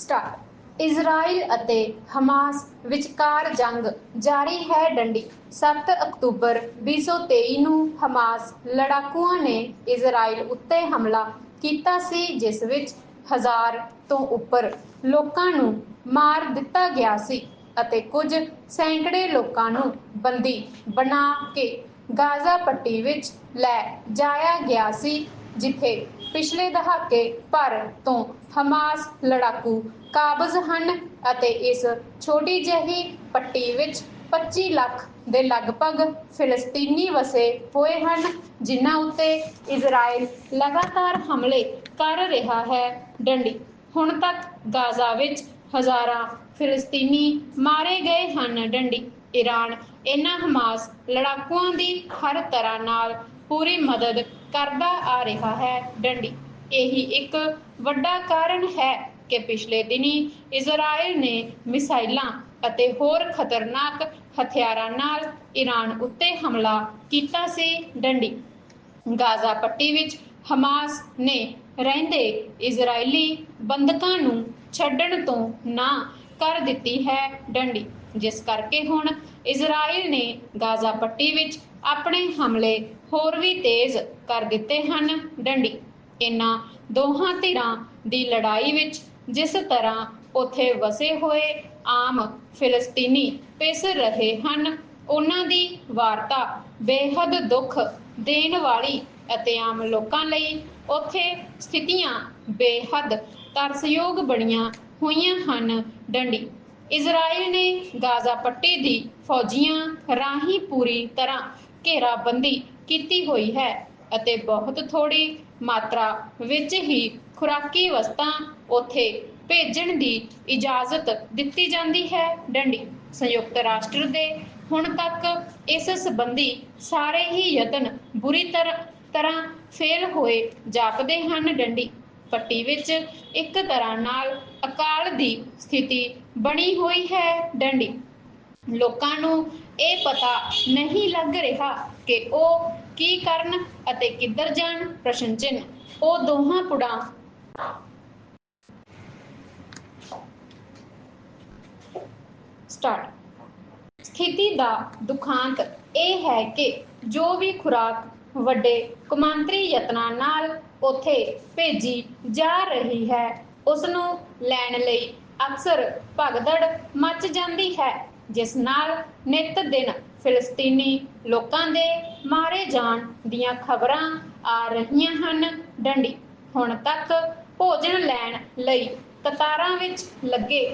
Start Israel ਅਤੇ Hamas ਵਿਚਕਾਰ ਜੰਗ ਜਾਰੀ ਹੈ ਡੰਡੀ। 7 ਅਕਤੂਬਰ 2023 ਨੂੰ ਹਮਾਸ ਲੜਾਕੂਆਂ ਨੇ ਇਜ਼ਰਾਈਲ ਉੱਤੇ ਹਮਲਾ ਕੀਤਾ ਸੀ, ਜਿਸ ਵਿੱਚ ਹਜ਼ਾਰ ਤੋਂ ਉੱਪਰ ਲੋਕਾਂ ਨੂੰ ਮਾਰ ਦਿੱਤਾ ਗਿਆ ਸੀ ਅਤੇ ਕੁਝ ਸੈਂਕੜੇ ਲੋਕਾਂ ਨੂੰ ਬੰਦੀ ਬਣਾ ਕੇ ਗਾਜ਼ਾ ਪੱਟੀ ਵਿੱਚ ਲੈ ਜਾਇਆ ਗਿਆ ਸੀ, ਜਿੱਥੇ ਪਿਛਲੇ ਦਹਾਕੇ ਭਰ ਤੋਂ ਹਮਾਸ ਲੜਾਕੂ ਕਾਬਜ਼ ਹਨ ਅਤੇ ਇਸ ਛੋਟੀ ਜਿਹੀ ਪੱਟੀ ਵਿੱਚ 25 ਲੱਖ ਦੇ ਲਗਭਗ ਫਿਲਸਤੀਨੀ ਵਸੇ ਹੋਏ ਹਨ, ਜਿਨ੍ਹਾਂ ਉੱਤੇ ਇਜ਼ਰਾਈਲ ਲਗਾਤਾਰ ਹਮਲੇ ਕਰ ਰਿਹਾ ਹੈ। ਡੰਡੀ, ਹੁਣ ਤੱਕ ਗਾਜ਼ਾ ਵਿੱਚ ਹਜ਼ਾਰਾਂ ਫਿਲਸਤੀਨੀ ਮਾਰੇ ਗਏ ਹਨ। ਡੰਡੀ ਈਰਾਨ ਇਹਨਾਂ ਹਮਾਸ ਲੜਾਕੂਆਂ ਦੀ ਹਰ ਤਰ੍ਹਾਂ ਨਾਲ ਪੂਰੀ ਮਦਦ ਕਰਦਾ ਆ ਰਿਹਾ ਹੈ, ਡੰਡੀ। ਇਹੀ ਇੱਕ ਵੱਡਾ ਕਾਰਨ ਹੈ ਕਿ ਪਿਛਲੇ ਦਿਨੀ ਇਜ਼ਰਾਈਲ ਨੇ ਮਿਸਾਈਲਾਂ ਅਤੇ ਹੋਰ ਖਤਰਨਾਕ ਹਥਿਆਰਾਂ ਨਾਲ ਈਰਾਨ ਉੱਤੇ ਹਮਲਾ ਕੀਤਾ ਸੀ, ਡੰਡੀ। ਗਾਜ਼ਾ ਪੱਟੀ ਵਿੱਚ ਹਮਾਸ ਨੇ ਰਹਿੰਦੇ ਇਜ਼ਰਾਈਲੀ ਬੰਦਕਾਂ ਨੂੰ ਛੱਡਣ ਤੋਂ ਨਾ ਕਰ ਦਿੱਤੀ ਹੈ, ਡੰਡੀ। ਜਿਸ ਕਰਕੇ ਹੁਣ ਇਜ਼ਰਾਈਲ ਨੇ ਗਾਜ਼ਾ ਪੱਟੀ ਵਿੱਚ ਆਪਣੇ ਹਮਲੇ ਹੋਰ ਵੀ ਤੇਜ਼ ਕਰ ਦਿੱਤੇ ਹਨ। ਡੰਡੀ ਇਨ੍ਹਾਂ ਦੋਹਾਂ ਧਿਰਾਂ ਦੀ ਲੜਾਈ ਵਿੱਚ ਜਿਸ ਤਰ੍ਹਾਂ ਉੱਥੇ ਵਸੇ ਹੋਏ ਆਮ ਫਿਲਸਤੀਨੀ ਪਿਸ ਰਹੇ ਹਨ, ਉਹਨਾਂ ਦੀ ਵਾਰਤਾ ਬੇਹੱਦ ਦੁੱਖ ਦੇਣ ਵਾਲੀ ਅਤੇ ਆਮ ਲੋਕਾਂ ਲਈ ਉੱਥੇ ਸਥਿਤੀਆਂ ਬੇਹੱਦ ਤਰਸਯੋਗ ਬਣੀਆਂ ਹੋਈਆਂ ਹਨ। ਡੰਡੀ, ਇਜ਼ਰਾਈਲ ਨੇ ਗਾਜ਼ਾ ਪੱਟੀ ਦੀ ਫੌਜੀਆਂ ਰਾਹੀਂ ਪੂਰੀ ਤਰ੍ਹਾਂ ਘੇਰਾਬੰਦੀ ਕੀਤੀ ਹੋਈ ਹੈ ਅਤੇ ਬਹੁਤ ਥੋੜੀ ਮਾਤਰਾ ਵਿੱਚ ਹੀ ਖੁਰਾਕੀ ਵਸਤਾਂ ਉੱਥੇ ਭੇਜਣ ਦੀ ਇਜਾਜ਼ਤ ਦਿੱਤੀ ਜਾਂਦੀ ਹੈ। ਡੰਡੀ, ਸੰਯੁਕਤ ਰਾਸ਼ਟਰ ਦੇ ਹੁਣ ਤੱਕ ਇਸ ਸੰਬੰਧੀ ਸਾਰੇ ਹੀ ਯਤਨ ਬੁਰੀ ਤਰ੍ਹਾਂ ਤਰ੍ਹਾਂ ਫੇਲ ਹੋਏ ਜਾਪਦੇ ਹਨ ਡੰਡੀ। ਪੱਟੀ ਵਿੱਚ ਇੱਕ ਤਰ੍ਹਾਂ ਨਾਲ ਅਕਾਲ ਦੀ ਸਥਿਤੀ ਬਣੀ ਹੋਈ ਹੈ ਡੰਡੀ। ਲੋਕਾਂ ਨੂੰ ਇਹ ਪਤਾ ਨਹੀਂ ਲੱਗ ਰਿਹਾ ਕਿ ਉਹ ਕੀ ਕਰਨ ਅਤੇ ਕਿੱਧਰ ਜਾਣ, ਪ੍ਰਸ਼ਨ ਚਿੰਨ੍ਹ। ਉਹ ਦੋਹਾਂ ਪੁੜਾਂ ਸਟਾਰਟ। ਸਥਿਤੀ ਦਾ ਦੁਖਾਂਤ ਇਹ ਹੈ ਕਿ ਜੋ ਵੀ ਖੁਰਾਕ ਵੱਡੇ ਕਮਾਂਤਰੀ ਯਤਨਾਂ ਨਾਲ ਉੱਥੇ ਭੇਜੀ ਜਾ ਰਹੀ ਹੈ ਉਸ ਨੂੰ ਲੈਣ ਲਈ ਅਕਸਰ ਭਗਦੜ ਮਚ ਜਾਂਦੀ ਹੈ। ਜਿਸ ਨਾਲ ਨਿਤ ਦਿਨ ਫਿਲਸਤੀਨੀ ਲੋਕਾਂ ਦੇ ਮਾਰੇ ਜਾਣ ਦੀਆਂ ਖਬਰਾਂ ਆ ਰਹੀਆਂ ਹਨ। ਡੰਡੀ, ਹੁਣ ਤੱਕ ਭੋਜਨ ਲੈਣ ਲਈ ਕਤਾਰਾਂ ਵਿੱਚ ਲੱਗੇ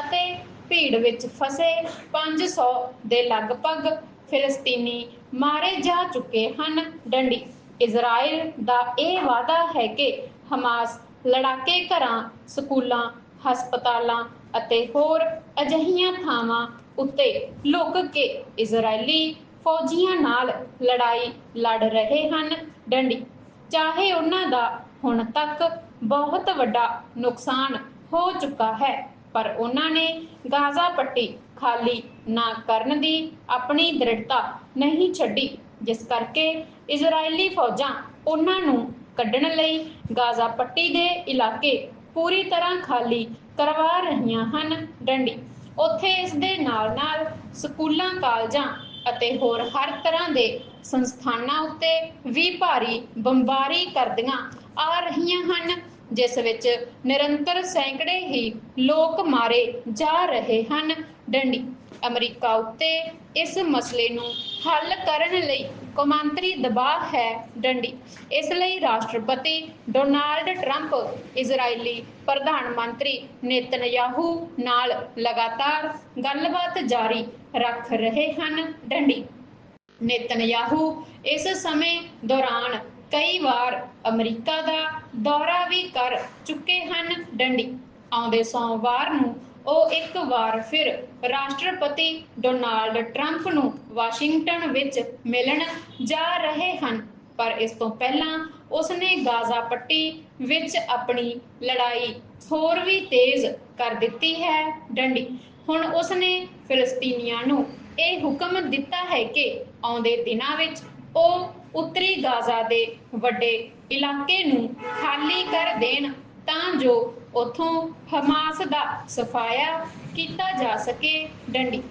ਅਤੇ ਭੀੜ ਵਿੱਚ ਫਸੇ 500 ਦੇ ਲਗਭਗ ਫਿਲਸਤੀਨੀ ਮਾਰੇ ਜਾ ਚੁੱਕੇ ਹਨ। ਡੰਡੀ ਇਜ਼ਰਾਈਲ ਦਾ ਇਹ ਵਾਅਦਾ ਹੈ ਕਿ ਹਮਾਸ ਲੜਾਕੇ ਘਰਾਂ, ਸਕੂਲਾਂ, ਹਸਪਤਾਲਾਂ ਅਤੇ ਹੋਰ ਅਜਿਹੀਆਂ ਥਾਵਾਂ ਉੱਤੇ ਲੁਕ ਕੇ ਇਜ਼ਰਾਈਲੀ ਫੌਜੀਆਂ ਨਾਲ ਲੜਾਈ ਲੜ ਰਹੇ ਹਨ। ਡੰਡੀ, ਚਾਹੇ ਉਹਨਾਂ ਦਾ ਹੁਣ ਤੱਕ ਬਹੁਤ ਵੱਡਾ ਨੁਕਸਾਨ ਹੋ ਚੁੱਕਾ ਹੈ, ਪਰ ਉਹਨਾਂ ਨੇ ਗਾਜ਼ਾ ਪੱਟੀ ਖਾਲੀ ਨਾ ਕਰਨ ਦੀ ਆਪਣੀ ਦ੍ਰਿੜਤਾ ਨਹੀਂ ਛੱਡੀ, ਜਿਸ ਕਰਕੇ ਇਜ਼ਰਾਈਲੀ ਫੌਜਾਂ ਉਹਨਾਂ ਨੂੰ ਕੱਢਣ ਲਈ ਗਾਜ਼ਾ ਪੱਟੀ ਦੇ ਇਲਾਕੇ ਪੂਰੀ ਤਰ੍ਹਾਂ ਖਾਲੀ ਕਰਵਾ ਰਹੀਆਂ ਹਨ। ਡੰਡੀ ਉੱਥੇ ਇਸ ਦੇ ਨਾਲ-ਨਾਲ ਸਕੂਲਾਂ, ਕਾਲਜਾਂ ਅਤੇ ਹੋਰ ਹਰ ਤਰ੍ਹਾਂ ਦੇ ਸੰਸਥਾਨਾਂ ਉੱਤੇ ਵੀ ਭਾਰੀ ਬੰਬਾਰੀ ਕਰਦੀਆਂ ਆ ਰਹੀਆਂ ਹਨ, ਜਿਸ ਵਿੱਚ ਨਿਰੰਤਰ ਸੈਂਕੜੇ ਹੀ ਲੋਕ ਮਾਰੇ ਜਾ ਰਹੇ ਹਨ। ਡੰਡੀ ਅਮਰੀਕਾ ਉੱਤੇ ਇਸ ਮਸਲੇ ਨੂੰ ਹੱਲ ਕਰਨ ਲਈ ਕੌਮਾਂਤਰੀ ਦਬਾਅ ਹੈ ਡੰਡੀ। ਇਸ ਲਈ ਰਾਸ਼ਟਰਪਤੀ ਡੋਨਾਲਡ ਟਰੰਪ ਇਜ਼ਰਾਈਲੀ ਪ੍ਰਧਾਨ ਮੰਤਰੀ ਨੇਤਨਯਾਹੂ ਨਾਲ ਲਗਾਤਾਰ ਗੱਲਬਾਤ ਜਾਰੀ ਰੱਖ ਰਹੇ ਹਨ ਡੰਡੀ। ਨੇਤਨਯਾਹੂ ਇਸ ਸਮੇਂ ਦੌਰਾਨ ਕਈ ਵਾਰ ਅਮਰੀਕਾ ਦਾ ਦੌਰਾ ਵੀ ਕਰ ਚੁੱਕੇ ਹਨ ਡੰਡੀ। ਆਉਂਦੇ ਸੋਮਵਾਰ ਨੂੰ ਉਹ ਇੱਕ ਵਾਰ ਫਿਰ ਰਾਸ਼ਟਰਪਤੀ ਡੋਨਾਲਡ ਟਰੰਪ ਨੂੰ ਵਾਸ਼ਿੰਗਟਨ ਵਿੱਚ ਮਿਲਣ ਜਾ ਰਹੇ ਹਨ, ਪਰ ਇਸ ਤੋਂ ਪਹਿਲਾਂ ਉਸਨੇ ਗਾਜ਼ਾ ਪੱਟੀ ਵਿੱਚ ਆਪਣੀ ਲੜਾਈ ਹੋਰ ਵੀ ਤੇਜ਼ ਕਰ ਦਿੱਤੀ ਹੈ, ਡੰਡੀ। ਹੁਣ ਉਸਨੇ ਫਿਲਸਤੀਨੀਆਂ ਨੂੰ ਇਹ ਹੁਕਮ ਦਿੱਤਾ ਹੈ ਕਿ ਆਉਂਦੇ ਦਿਨਾਂ ਵਿੱਚ ਉਹ ਉੱਤਰੀ ਗਾਜ਼ਾ ਦੇ ਵੱਡੇ ਇਲਾਕੇ ਨੂੰ ਖਾਲੀ ਕਰ ਦੇਣ, ਤਾਂ ਜੋ ਉਥੋਂ ਹਮਾਸ ਦਾ ਸਫਾਇਆ ਕੀਤਾ ਜਾ ਸਕੇ, ਡੰਡੀ।